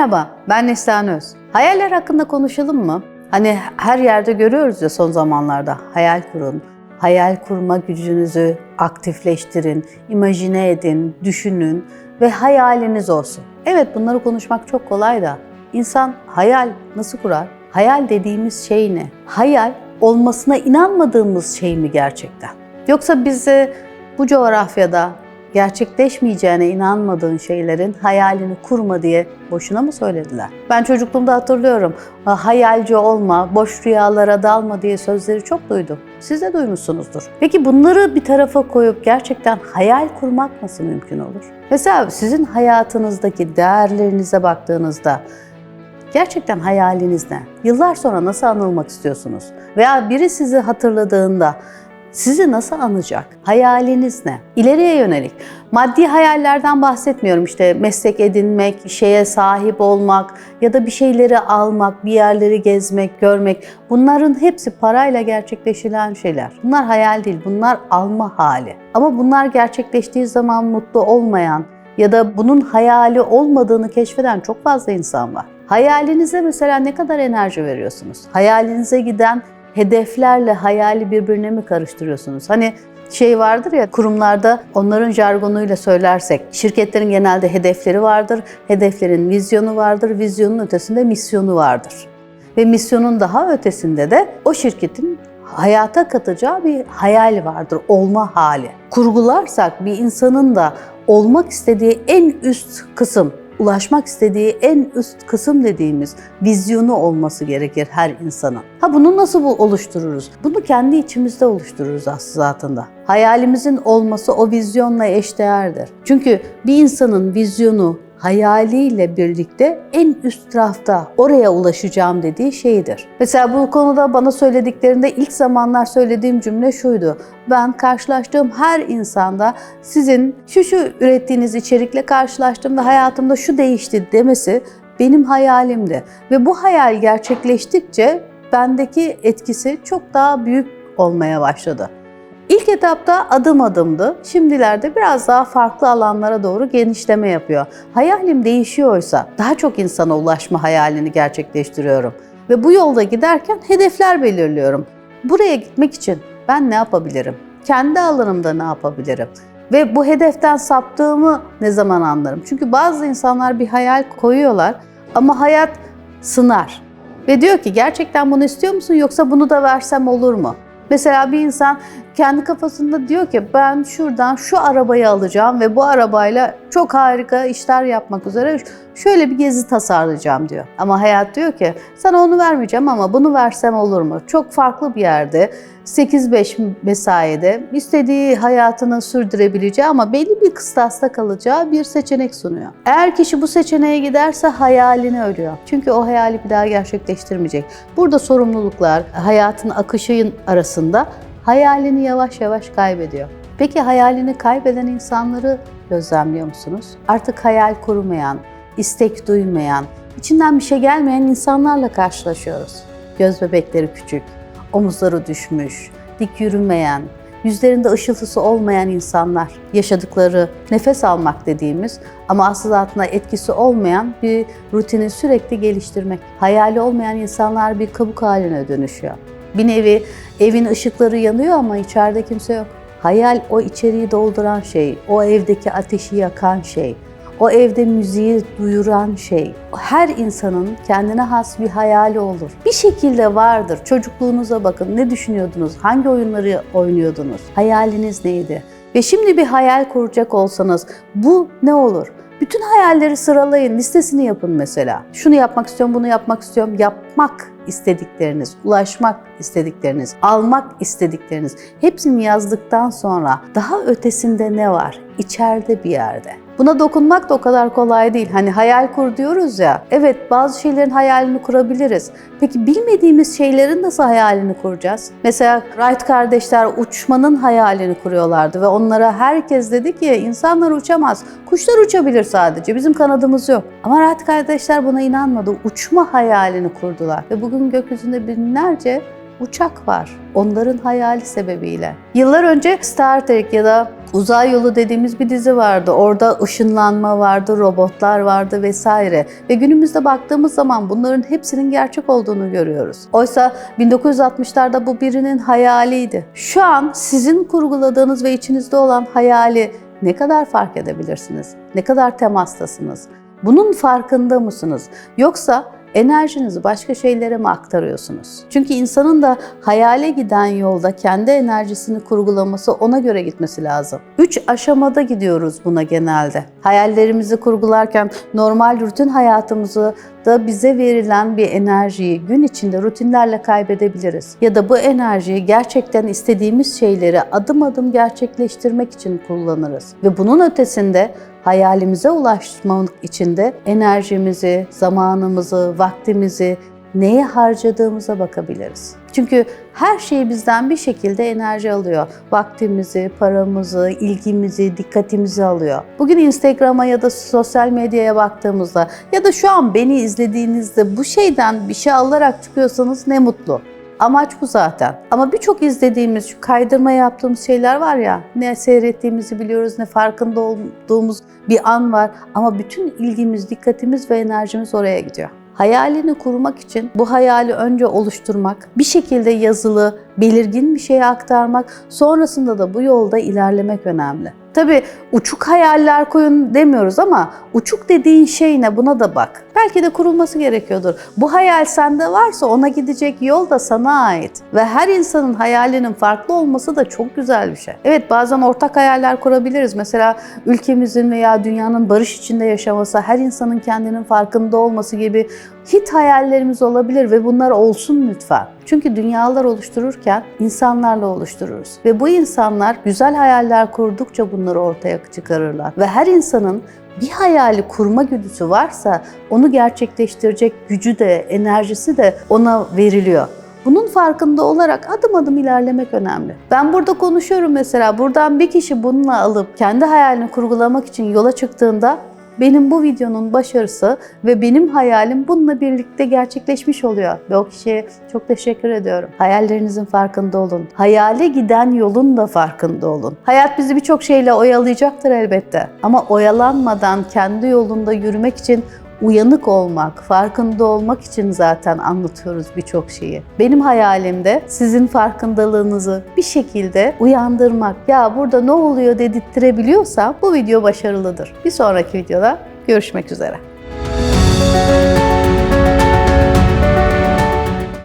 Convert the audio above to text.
Merhaba, ben Neslihan Öz. Hayaller hakkında konuşalım mı? Hani her yerde görüyoruz ya son zamanlarda. Hayal kurun, hayal kurma gücünüzü aktifleştirin, imajine edin, düşünün ve hayaliniz olsun. Evet bunları konuşmak çok kolay da insan hayal nasıl kurar? Hayal dediğimiz şey ne? Hayal olmasına inanmadığımız şey mi gerçekten? Yoksa bize bu coğrafyada gerçekleşmeyeceğine inanmadığın şeylerin hayalini kurma diye boşuna mı söylediler? Ben çocukluğumda hatırlıyorum. Hayalci olma, boş rüyalara dalma diye sözleri çok duydum. Siz de duymuşsunuzdur. Peki bunları bir tarafa koyup gerçekten hayal kurmak nasıl mümkün olur? Mesela sizin hayatınızdaki değerlerinize baktığınızda Gerçekten hayaliniz ne? Yıllar sonra nasıl anılmak istiyorsunuz? Veya biri sizi hatırladığında sizi nasıl anacak? Hayaliniz ne? İleriye yönelik. Maddi hayallerden bahsetmiyorum işte meslek edinmek, şeye sahip olmak ya da bir şeyleri almak, bir yerleri gezmek, görmek. Bunların hepsi parayla gerçekleşilen şeyler. Bunlar hayal değil, bunlar alma hali. Ama bunlar gerçekleştiği zaman mutlu olmayan ya da bunun hayali olmadığını keşfeden çok fazla insan var. Hayalinize mesela ne kadar enerji veriyorsunuz? Hayalinize giden hedeflerle hayali birbirine mi karıştırıyorsunuz? Hani şey vardır ya kurumlarda onların jargonuyla söylersek şirketlerin genelde hedefleri vardır. Hedeflerin vizyonu vardır. Vizyonun ötesinde misyonu vardır. Ve misyonun daha ötesinde de o şirketin hayata katacağı bir hayal vardır, olma hali. Kurgularsak bir insanın da olmak istediği en üst kısım ulaşmak istediği en üst kısım dediğimiz vizyonu olması gerekir her insanın. Ha bunu nasıl oluştururuz? Bunu kendi içimizde oluştururuz aslında. Hayalimizin olması o vizyonla eşdeğerdir. Çünkü bir insanın vizyonu, hayaliyle birlikte en üst rafta oraya ulaşacağım dediği şeydir. Mesela bu konuda bana söylediklerinde ilk zamanlar söylediğim cümle şuydu. Ben karşılaştığım her insanda sizin şu şu ürettiğiniz içerikle karşılaştım ve hayatımda şu değişti demesi benim hayalimdi. Ve bu hayal gerçekleştikçe bendeki etkisi çok daha büyük olmaya başladı. İlk etapta adım adımdı. Şimdilerde biraz daha farklı alanlara doğru genişleme yapıyor. Hayalim değişiyorsa daha çok insana ulaşma hayalini gerçekleştiriyorum. Ve bu yolda giderken hedefler belirliyorum. Buraya gitmek için ben ne yapabilirim? Kendi alanımda ne yapabilirim? Ve bu hedeften saptığımı ne zaman anlarım? Çünkü bazı insanlar bir hayal koyuyorlar ama hayat sınar. Ve diyor ki gerçekten bunu istiyor musun yoksa bunu da versem olur mu? Mesela bir insan kendi kafasında diyor ki ben şuradan şu arabayı alacağım ve bu arabayla çok harika işler yapmak üzere şöyle bir gezi tasarlayacağım diyor. Ama hayat diyor ki sana onu vermeyeceğim ama bunu versem olur mu? Çok farklı bir yerde 8-5 mesaide istediği hayatını sürdürebileceği ama belli bir kıstasta kalacağı bir seçenek sunuyor. Eğer kişi bu seçeneğe giderse hayalini ölüyor. Çünkü o hayali bir daha gerçekleştirmeyecek. Burada sorumluluklar hayatın akışının arasında hayalini yavaş yavaş kaybediyor. Peki hayalini kaybeden insanları gözlemliyor musunuz? Artık hayal kurmayan, istek duymayan, içinden bir şey gelmeyen insanlarla karşılaşıyoruz. Göz bebekleri küçük, omuzları düşmüş, dik yürümeyen, yüzlerinde ışıltısı olmayan insanlar, yaşadıkları nefes almak dediğimiz ama aslında altında etkisi olmayan bir rutini sürekli geliştirmek. Hayali olmayan insanlar bir kabuk haline dönüşüyor. Bir nevi evin ışıkları yanıyor ama içeride kimse yok. Hayal o içeriği dolduran şey, o evdeki ateşi yakan şey, o evde müziği duyuran şey. Her insanın kendine has bir hayali olur. Bir şekilde vardır. Çocukluğunuza bakın. Ne düşünüyordunuz? Hangi oyunları oynuyordunuz? Hayaliniz neydi? Ve şimdi bir hayal kuracak olsanız bu ne olur? Bütün hayalleri sıralayın, listesini yapın mesela. Şunu yapmak istiyorum, bunu yapmak istiyorum. Yapmak istedikleriniz, ulaşmak istedikleriniz, almak istedikleriniz hepsini yazdıktan sonra daha ötesinde ne var? İçeride bir yerde. Buna dokunmak da o kadar kolay değil. Hani hayal kur diyoruz ya. Evet bazı şeylerin hayalini kurabiliriz. Peki bilmediğimiz şeylerin nasıl hayalini kuracağız? Mesela Wright kardeşler uçmanın hayalini kuruyorlardı ve onlara herkes dedi ki insanlar uçamaz. Kuşlar uçabilir sadece. Bizim kanadımız yok. Ama Wright kardeşler buna inanmadı. Uçma hayalini kurdular. Ve bugün gökyüzünde binlerce uçak var. Onların hayali sebebiyle. Yıllar önce Star Trek ya da Uzay Yolu dediğimiz bir dizi vardı. Orada ışınlanma vardı, robotlar vardı vesaire. Ve günümüzde baktığımız zaman bunların hepsinin gerçek olduğunu görüyoruz. Oysa 1960'larda bu birinin hayaliydi. Şu an sizin kurguladığınız ve içinizde olan hayali ne kadar fark edebilirsiniz? Ne kadar temastasınız? Bunun farkında mısınız? Yoksa enerjinizi başka şeylere mi aktarıyorsunuz? Çünkü insanın da hayale giden yolda kendi enerjisini kurgulaması ona göre gitmesi lazım. Üç aşamada gidiyoruz buna genelde. Hayallerimizi kurgularken normal rutin hayatımızı da bize verilen bir enerjiyi gün içinde rutinlerle kaybedebiliriz. Ya da bu enerjiyi gerçekten istediğimiz şeyleri adım adım gerçekleştirmek için kullanırız. Ve bunun ötesinde hayalimize ulaşmak için de enerjimizi, zamanımızı, vaktimizi neye harcadığımıza bakabiliriz. Çünkü her şey bizden bir şekilde enerji alıyor. Vaktimizi, paramızı, ilgimizi, dikkatimizi alıyor. Bugün Instagram'a ya da sosyal medyaya baktığımızda ya da şu an beni izlediğinizde bu şeyden bir şey alarak çıkıyorsanız ne mutlu. Amaç bu zaten. Ama birçok izlediğimiz, şu kaydırma yaptığımız şeyler var ya, ne seyrettiğimizi biliyoruz, ne farkında olduğumuz bir an var. Ama bütün ilgimiz, dikkatimiz ve enerjimiz oraya gidiyor. Hayalini kurmak için bu hayali önce oluşturmak, bir şekilde yazılı, belirgin bir şeye aktarmak, sonrasında da bu yolda ilerlemek önemli. Tabii uçuk hayaller koyun demiyoruz ama uçuk dediğin şey ne buna da bak. Belki de kurulması gerekiyordur. Bu hayal sende varsa ona gidecek yol da sana ait. Ve her insanın hayalinin farklı olması da çok güzel bir şey. Evet bazen ortak hayaller kurabiliriz. Mesela ülkemizin veya dünyanın barış içinde yaşaması, her insanın kendinin farkında olması gibi hit hayallerimiz olabilir ve bunlar olsun lütfen. Çünkü dünyalar oluştururken insanlarla oluştururuz. Ve bu insanlar güzel hayaller kurdukça bunları ortaya çıkarırlar. Ve her insanın bir hayali kurma güdüsü varsa onu gerçekleştirecek gücü de, enerjisi de ona veriliyor. Bunun farkında olarak adım adım ilerlemek önemli. Ben burada konuşuyorum mesela. Buradan bir kişi bununla alıp kendi hayalini kurgulamak için yola çıktığında benim bu videonun başarısı ve benim hayalim bununla birlikte gerçekleşmiş oluyor. Ve o kişiye çok teşekkür ediyorum. Hayallerinizin farkında olun. Hayale giden yolun da farkında olun. Hayat bizi birçok şeyle oyalayacaktır elbette. Ama oyalanmadan kendi yolunda yürümek için uyanık olmak, farkında olmak için zaten anlatıyoruz birçok şeyi. Benim hayalimde sizin farkındalığınızı bir şekilde uyandırmak. Ya burada ne oluyor dedirttirebiliyorsam bu video başarılıdır. Bir sonraki videoda görüşmek üzere.